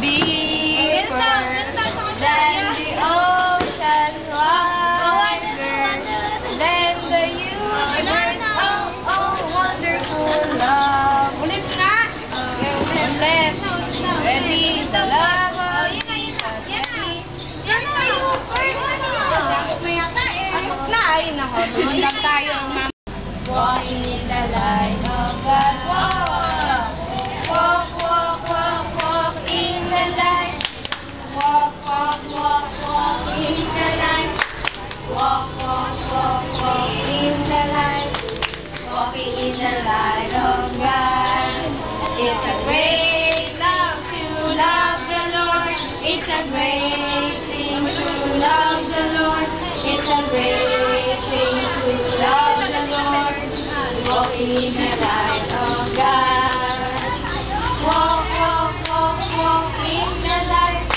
D for... Walking in the light of God. Walk, walk, walk, walk in the light.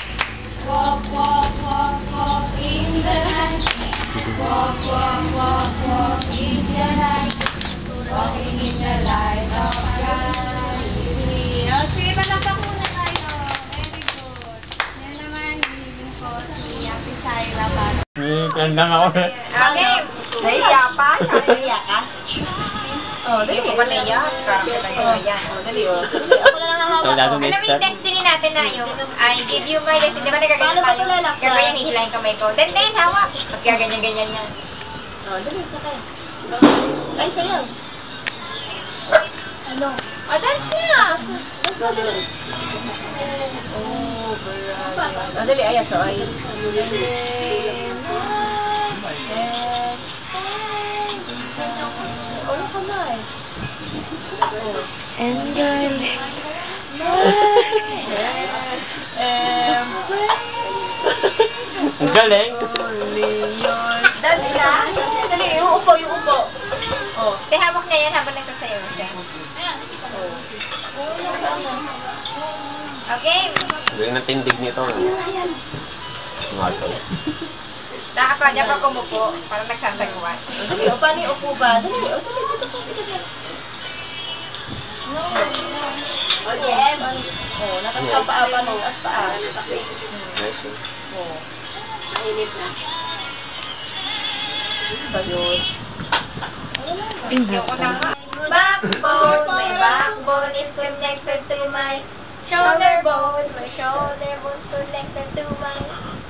Walk, walk, walk, walk in the light. Walk, walk, walk, walk in the light. Walking in the light of God. Muna tayo. Very good. Yan naman, ko si Ate Shaira para. Hmm, ako. Okay. Naiya pa? Naiya ka? Oh, dali. Hindi ko pa naiya. Parang ka naiya. Oh, dali. Oh. Ako na lang ang So, lalo Ano may yung natin na yung I give you my lesson. Di ba nagkaganyan tayo? Gagawin, hihilahin kamay ko. Then, then, hawak. At gaganyan-ganyan yan. Oh, dali. Sakay. Ay, sayaw. Ano? Ah, dance na! Oh, brother. Ah, dali, ayas. Oh, ay. And darling. Ang galing. Dali na. Dali, yung upo, yung upo. Oh. Te, hawak niya yan habang nagsasayaw siya. Okay. Galing ang tindig nito. Marco. Nakapa niya pa kumupo. Dali, o paano yung upo ba? Dali, o dali, dito po, dito dito. O, Jem. O, nakakapaa ng as paa. Nice. eh. Oo. Mainit na. Ba yun? Backbone, my backbone is connected to my shoulder bone. My shoulder bone is connected to my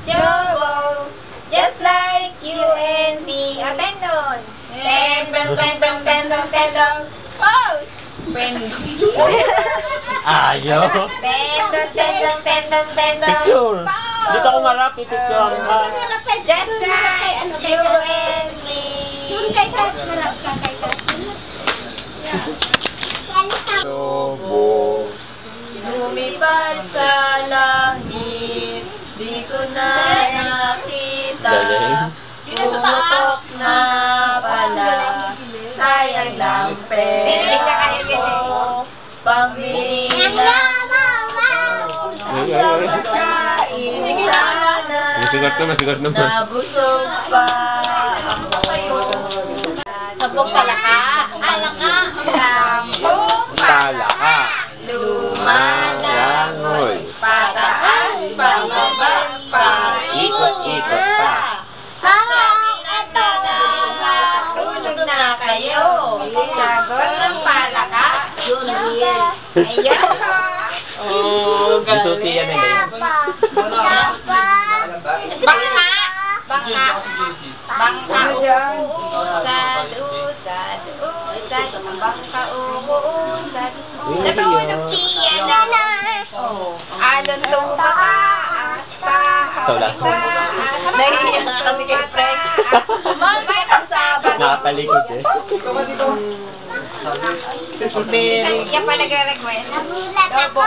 jawbone. Just like you and me. A tendon. Tendon, tendon, tendon, tendon. Oh! Ayaw. Tendon, tendon, tendon, tendon. Picture. Dito ako marap, picture ako ka. You and me. Lobo. Lumipad sa langit, di ko na nakita. Galing. Sana. Masigat na, masigat naman. Nabusog pa ako. Sabog talaka. Nakatalikod eh. Kaya pa nag-request. Nagulat ako.